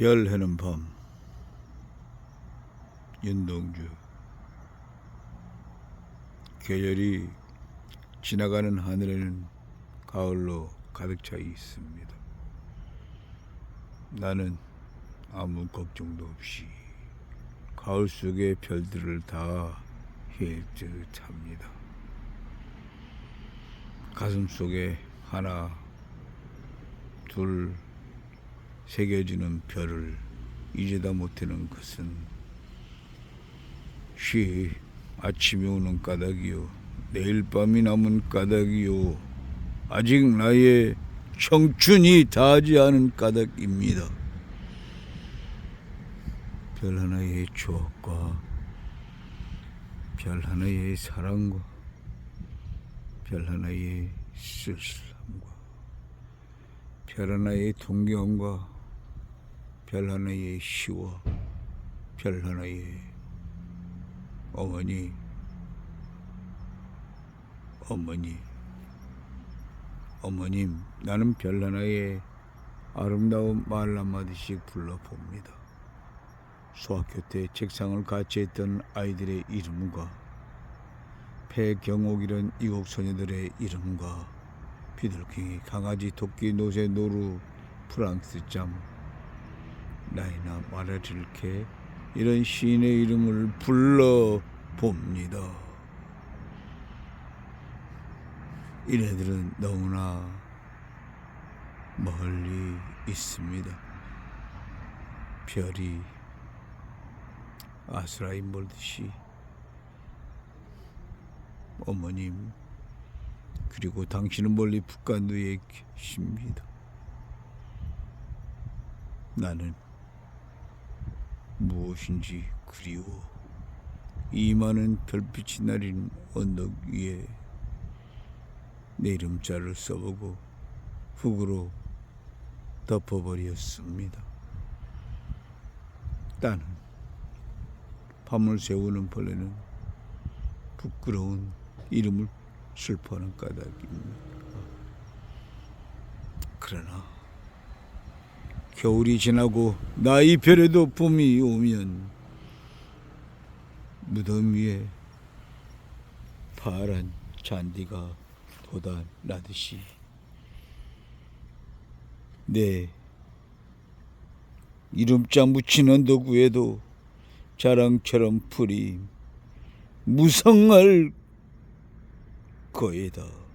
별 해는 밤 윤동주 계절이 지나가는 하늘에는 가을로 가득 차 있습니다. 나는 아무 걱정도 없이 가을 속의 별들을 다 헤듯합니다. 가슴 속에 하나, 둘, 새겨지는 별을 이제다 못하는 것은 쉬 아침이 오는 까닭이요 내일 밤이 남은 까닭이요 아직 나의 청춘이 다하지 않은 까닭입니다. 별 하나의 추억과 별 하나의 사랑과 별 하나의 쓸쓸함과 별 하나의 동경과 별 하나의 시와 별 하나의 어머니 어머니 어머님 나는 별 하나의 아름다운 말 한마디씩 불러봅니다. 수학교 때 책상을 같이 했던 아이들의 이름과 폐경옥이란 이국 소녀들의 이름과 비둘기, 강아지, 토끼, 노새, 노루, 프랑스 짬, 나이나 마라질케 이런 시인의 이름을 불러 봅니다. 이네들은 너무나 멀리 있습니다. 별이 아스라인 몰듯이 어머님 그리고 당신은 멀리 북한도에 계십니다. 나는 무엇인지 그리워 이 많은 별빛이 나린 언덕 위에 내 이름자를 써보고 훅으로 덮어버렸습니다. 나는 밤을 새우는 벌레는 부끄러운 이름을 슬퍼하는 까닭입니다. 그러나 겨울이 지나고 나 이 별에도 봄이 오면 무덤 위에 파란 잔디가 돋아나듯이 내 이름자 언덕 위에도 자랑처럼 풀이 무성할 거이다.